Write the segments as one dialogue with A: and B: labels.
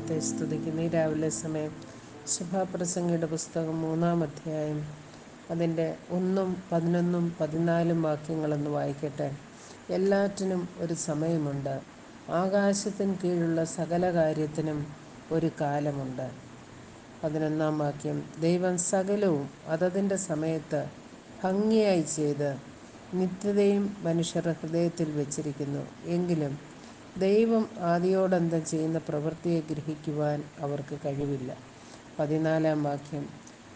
A: ദൈവത്തെ സ്തുതിക്കുന്നു. ഈ രാവിലെ സമയം ശുഭാപ്രസംഗിയുടെ പുസ്തകം മൂന്നാം അധ്യായം അതിന്റെ ഒന്നും പതിനൊന്നും പതിനാലും വാക്യങ്ങളൊന്ന് വായിക്കട്ടെ. എല്ലാറ്റിനും ഒരു സമയമുണ്ട്. ആകാശത്തിന് കീഴുള്ള സകല കാര്യത്തിനും ഒരു കാലമുണ്ട്. പതിനൊന്നാം വാക്യം. ദൈവം സകലവും അതതിന്റെ സമയത്ത് ഭംഗിയായി ചെയ്ത് നിത്യതയും മനുഷ്യരുടെ ഹൃദയത്തിൽ വച്ചിരിക്കുന്നു. എങ്കിലും ദൈവം ആദിയോടന്തം ചെയ്യുന്ന പ്രവൃത്തിയെ ഗ്രഹിക്കുവാൻ അവർക്ക് കഴിവില്ല. പതിനാലാം വാക്യം.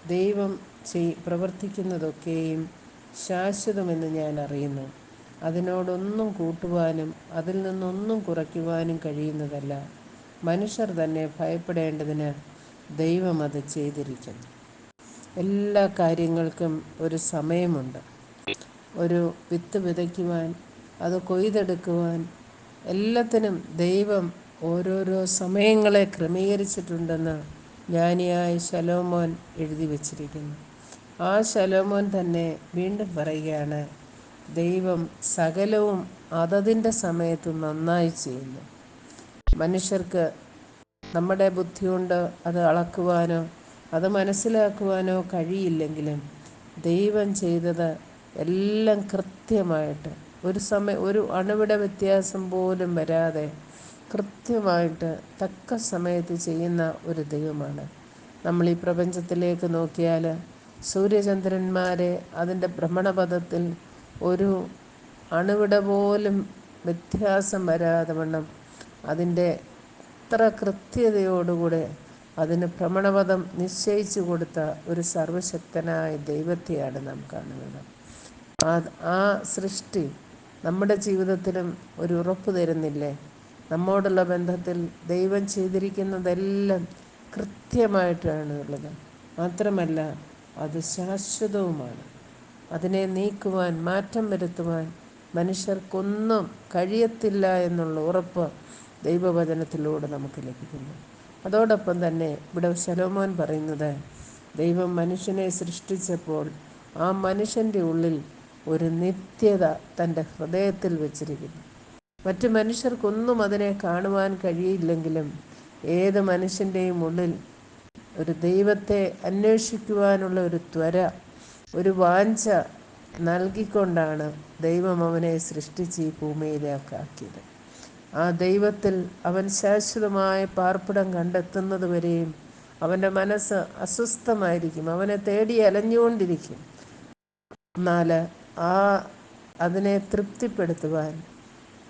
A: ദൈവം ചെയ് പ്രവർത്തിക്കുന്നതൊക്കെയും ശാശ്വതമെന്ന് ഞാൻ അറിയുന്നു. അതിനോടൊന്നും കൂട്ടുവാനും അതിൽ നിന്നൊന്നും കുറയ്ക്കുവാനും കഴിയുന്നതല്ല. മനുഷ്യർ തന്നെ ഭയപ്പെടേണ്ടതിന് ദൈവം അത് ചെയ്തിരിക്കുന്നു. എല്ലാ കാര്യങ്ങൾക്കും ഒരു സമയമുണ്ട്. ഒരു വിത്ത് വിതയ്ക്കുവാൻ അത് കൊയ്തെടുക്കുവാൻ എല്ലാത്തിനും ദൈവം ഓരോരോ സമയങ്ങളെ ക്രമീകരിച്ചിട്ടുണ്ടെന്ന് ജ്ഞാനിയായ ശലോമോൻ എഴുതി വച്ചിരിക്കുന്നു. ആ ശലോമോൻ തന്നെ വീണ്ടും പറയുകയാണ് ദൈവം സകലവും അതതിന്റെ സമയത്ത് നന്നായി ചെയ്യുന്നു. മനുഷ്യർക്ക് നമ്മുടെ ബുദ്ധി കൊണ്ട് അത് അളക്കുവാനോ അത് മനസ്സിലാക്കുവാനോ കഴിയില്ലെങ്കിലും ദൈവം ചെയ്തത് എല്ലാം കൃത്യമായിട്ട് ഒരു സമയം ഒരു അണുവിട വ്യത്യാസം പോലും വരാതെ കൃത്യമായിട്ട് തക്ക സമയത്ത് ചെയ്യുന്ന ഒരു ദൈവമാണ്. നമ്മൾ ഈ പ്രപഞ്ചത്തിലേക്ക് നോക്കിയാൽ സൂര്യചന്ദ്രന്മാരെ അതിന്റെ ഭ്രമണപഥത്തിൽ ഒരു അണുവിട പോലും വ്യത്യാസം വരാതെ വണ്ണം അതിന്റെ എത്ര കൃത്യതയോടുകൂടെ അതിന് ഭ്രമണപഥം നിശ്ചയിച്ചു കൊടുത്ത ഒരു സർവശക്തനായ ദൈവത്തെയാണ് നാം കാണുന്നത്. ആ സൃഷ്ടി നമ്മുടെ ജീവിതത്തിലും ഒരു ഉറപ്പ് തരുന്നില്ലേ? നമ്മോടുള്ള ബന്ധത്തിൽ ദൈവം ചെയ്തിരിക്കുന്നതെല്ലാം കൃത്യമായിട്ടാണ് ഉള്ളത് മാത്രമല്ല അത് ശാശ്വതവുമാണ്. അതിനെ നീക്കുവാൻ മാറ്റം വരുത്തുവാൻ മനുഷ്യർക്കൊന്നും കഴിയത്തില്ല എന്നുള്ള ഉറപ്പ് ദൈവവചനത്തിലൂടെ നമുക്ക് ലഭിക്കുന്നു. അതോടൊപ്പം തന്നെ ഇവിടെ ശലോമോൻ പറയുന്നത് ദൈവം മനുഷ്യനെ സൃഷ്ടിച്ചപ്പോൾ ആ മനുഷ്യന്റെ ഉള്ളിൽ ഒരു നിത്യത തന്റെ ഹൃദയത്തിൽ വച്ചിരിക്കുന്നു. മറ്റു മനുഷ്യർക്കൊന്നും അതിനെ കാണുവാൻ കഴിയില്ലെങ്കിലും ഏത് മനുഷ്യന്റെയും ഉള്ളിൽ ഒരു ദൈവത്തെ അന്വേഷിക്കുവാനുള്ള ഒരു ത്വര ഒരു വാഞ്ച നൽകിക്കൊണ്ടാണ് ദൈവം അവനെ സൃഷ്ടിച്ച് ഈ ഭൂമിയിലേക്കാക്കിയത് ആ ദൈവത്തിൽ അവൻ ശാശ്വതമായ പാർപ്പിടം കണ്ടെത്തുന്നത് വരെയും അവന്റെ മനസ്സ് അസ്വസ്ഥമായിരിക്കും. അവനെ തേടി അലഞ്ഞുകൊണ്ടിരിക്കും. എന്നാൽ ആ അതിനെ തൃപ്തിപ്പെടുത്തുവാൻ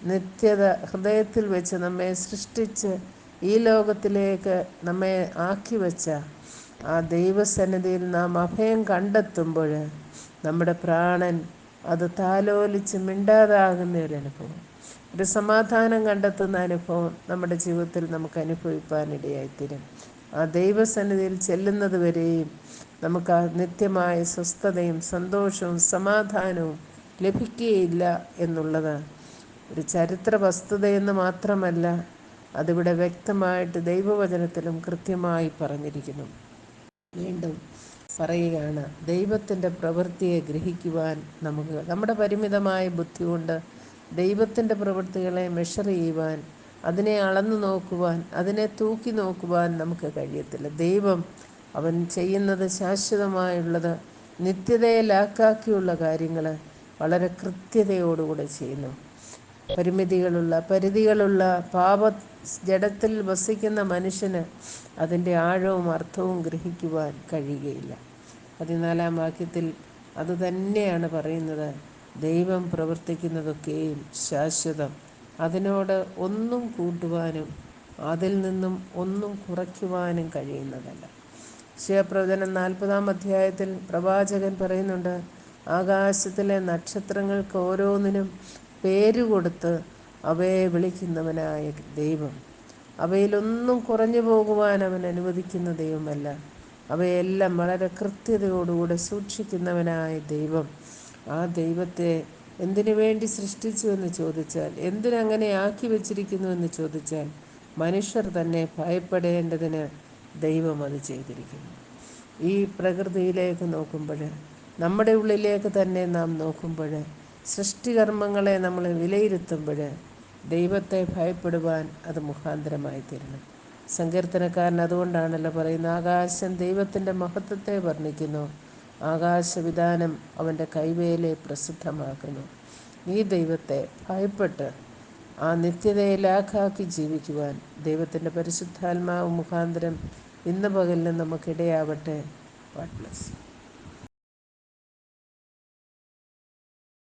A: നിത്യത ഹൃദയത്തിൽ വെച്ച് നമ്മെ സൃഷ്ടിച്ച് ഈ ലോകത്തിലേക്ക് നമ്മെ ആക്കി വെച്ച ആ ദൈവസന്നിധിയിൽ നാം അഭയം കണ്ടെത്തുമ്പോൾ നമ്മുടെ പ്രാണൻ അത് താലോലിച്ച് മിണ്ടാതാകുന്ന ഒരു അനുഭവം. ഒരു സമാധാനം കണ്ടെത്തുന്ന അനുഭവം നമ്മുടെ ജീവിതത്തിൽ നമുക്ക് അനുഭവിപ്പാനിടയായിത്തീരും. ആ ദൈവസന്നിധിയിൽ ചെല്ലുന്നത് വരെയും നമുക്ക് നിത്യമായ സ്വസ്ഥതയും സന്തോഷവും സമാധാനവും ലഭിക്കുകയില്ല എന്നുള്ളത് ഒരു ചരിത്ര വസ്തുതയെന്ന് മാത്രമല്ല അതിവിടെ വ്യക്തമായിട്ട് ദൈവവചനത്തിലും കൃത്യമായി പറഞ്ഞിരിക്കുന്നു. വീണ്ടും പറയുകയാണ് ദൈവത്തിന്റെ പ്രവൃത്തിയെ ഗ്രഹിക്കുവാൻ നമുക്ക് നമ്മുടെ പരിമിതമായ ബുദ്ധി കൊണ്ട് ദൈവത്തിന്റെ പ്രവൃത്തികളെ മെഷർ ചെയ്യുവാൻ അതിനെ അളന്നു നോക്കുവാൻ അതിനെ തൂക്കി നോക്കുവാൻ നമുക്ക് കഴിയത്തില്ല. ദൈവം അവൻ ചെയ്യുന്നത് ശാശ്വതമായുള്ളത് നിത്യതയിലാക്കാക്കിയുള്ള കാര്യങ്ങൾ വളരെ കൃത്യതയോടുകൂടെ ചെയ്യുന്നു. പരിമിതികളുള്ള പരിധികളുള്ള പാപ ജഡത്തിൽ വസിക്കുന്ന മനുഷ്യന് അതിന്റെ ആഴവും അർത്ഥവും ഗ്രഹിക്കുവാൻ കഴിയുകയില്ല. പതിനാലാം വാക്യത്തിൽ അതുതന്നെയാണ് പറയുന്നത്. ദൈവം പ്രവർത്തിക്കുന്നതൊക്കെയും ശാശ്വതം. അതിനോട് ഒന്നും കൂട്ടുവാനും അതിൽ നിന്നും ഒന്നും കുറയ്ക്കുവാനും കഴിയുന്നതല്ല. ശിവപ്രവചനം നാൽപ്പതാം അധ്യായത്തിൽ പ്രവാചകൻ പറയുന്നുണ്ട് ആകാശത്തിലെ നക്ഷത്രങ്ങൾക്ക് ഓരോന്നിനും പേര് കൊടുത്ത് അവയെ വിളിക്കുന്നവനായ ദൈവം. അവയിലൊന്നും കുറഞ്ഞു പോകുവാൻ അവൻ അനുവദിക്കുന്ന ദൈവമല്ല. അവയെല്ലാം വളരെ കൃത്യതയോടുകൂടെ സൂക്ഷിക്കുന്നവനായ ദൈവം. ആ ദൈവത്തെ എന്തിനു വേണ്ടി സൃഷ്ടിച്ചു എന്ന് ചോദിച്ചാൽ എന്തിനങ്ങനെ ആക്കി വച്ചിരിക്കുന്നു എന്ന് ചോദിച്ചാൽ മനുഷ്യർ തന്നെ ഭയപ്പെടേണ്ടതിന് ദൈവം അത് ചെയ്തിരിക്കുന്നു. ഈ പ്രകൃതിയിലേക്ക് നോക്കുമ്പോൾ നമ്മുടെ ഉള്ളിലേക്ക് തന്നെ നാം നോക്കുമ്പോൾ സൃഷ്ടികർമ്മങ്ങളെ നമ്മൾ വിലയിരുത്തുമ്പോൾ ദൈവത്തെ ഭയപ്പെടുവാൻ അത് മുഖാന്തരമായി തീരണം സങ്കീർത്തനക്കാരൻ അതുകൊണ്ടാണല്ലോ പറയുന്നത് ആകാശം ദൈവത്തിന്റെ മഹത്വത്തെ വർണിക്കുന്നു ആകാശവിധാനം അവന്റെ കൈവേലെ പ്രസിദ്ധമാക്കുന്നു. ഈ ദൈവത്തെ ഭയപ്പെട്ട് ആ നിത്യതയെ ലാഖാക്കി ജീവിക്കുവാൻ ദൈവത്തിന്റെ പരിശുദ്ധാത്മാവ് മുഖാന്തരം ഇന്ന് പകലിന് നമുക്കിടയാവട്ടെ. God bless